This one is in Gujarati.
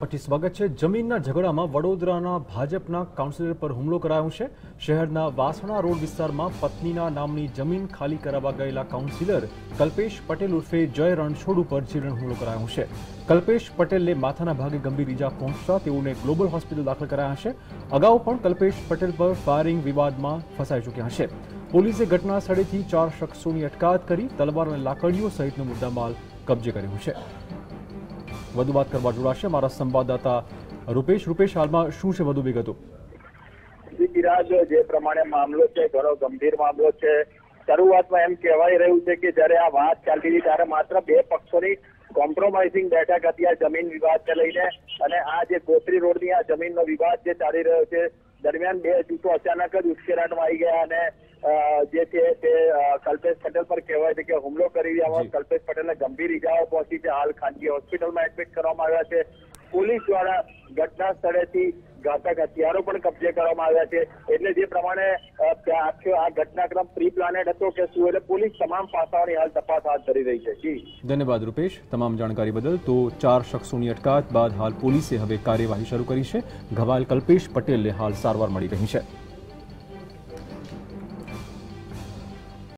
પછી સ્વાગત છે. જમીનના ઝઘડામાં વડોદરાના ભાજપના કાઉન્સિલર પર હુમલો કરાયો છે. શહેરના વાસણા રોડ વિસ્તારમાં પત્નીના નામની જમીન ખાલી કરાવવા ગયેલા કાઉન્સિલર કલ્પેશ પટેલ ઉર્ફે જય રણછોડ ઉપર જીવન હુમલો કરાયો છે. કલ્પેશ પટેલને માથાના ભાગે ગંભીર ઈજા પહોંચતા તેઓને ગ્લોબલ હોસ્પિટલ દાખલ કરાયા છે. અગાઉ પણ કલ્પેશ પટેલ પર ફાયરિંગ વિવાદમાં ફસાઈ ચૂક્યા છે. પોલીસે ઘટના સ્થળેથી ચાર શખ્સોની અટકાયત કરી, તલવાર અને લાકડીઓ સહિતનો મુદ્દામાલ કબજે કર્યો છે. વધુ વાત કરવા જોડાશે. મારા સંવાદદાતા રૂપેશ. રૂપેશ, હાલમાં શું છે વધુ વિગતો? જી બિરાજ જે પ્રમાણે મામલો છે, ઘણો ગંભીર મામલો છે. શરૂઆતમાં એમ કહેવાય રહ્યું છે કે જ્યારે આ વાત ચાલી હતી, ત્યારે માત્ર બે પક્ષોની કોમ્પ્રોમાઇઝિંગ બેઠક હતી, આ જમીન વિવાદને લઈને. અને આ જે ગોત્રી રોડની આ જમીનનો વિવાદ જે ચાલી રહ્યો છે, દરમિયાન બે જૂથો અચાનક જ ઉશ્કેરાટમાં આવી ગયા અને જે છે તે કલ્પેશ પટેલ પર કહેવાય છે કે હુમલો કરી રહ્યા હોય કલ્પેશ પટેલને ગંભીર ઈજાઓ પહોંચી છે. હાલ ખાનગી હોસ્પિટલમાં એડમિટ કરવામાં આવ્યા છે. પોલીસ દ્વારા ઘટના સ્થળેથી ઘાતક હથિયારો પણ કબજે કરવામાં આવ્યા છે. એટલે જે પ્રમાણે આ ઘટનાક્રમ પ્રી પ્લાનેડ હતો કે શું એટલે પોલીસ તમામ પાસાઓની હાલ તપાસ હાથ ધરી રહી છે. જી. ધન્યવાદ રૂપેશ. તમામ જાણકારી બદલ તો ચાર શખ્સોની અટકાયત બાદ હાલ પોલીસે હવે કાર્યવાહી શરૂ કરી છે. ઘવાયેલ કલ્પેશ પટેલને હાલ સારવાર મળી રહી છે.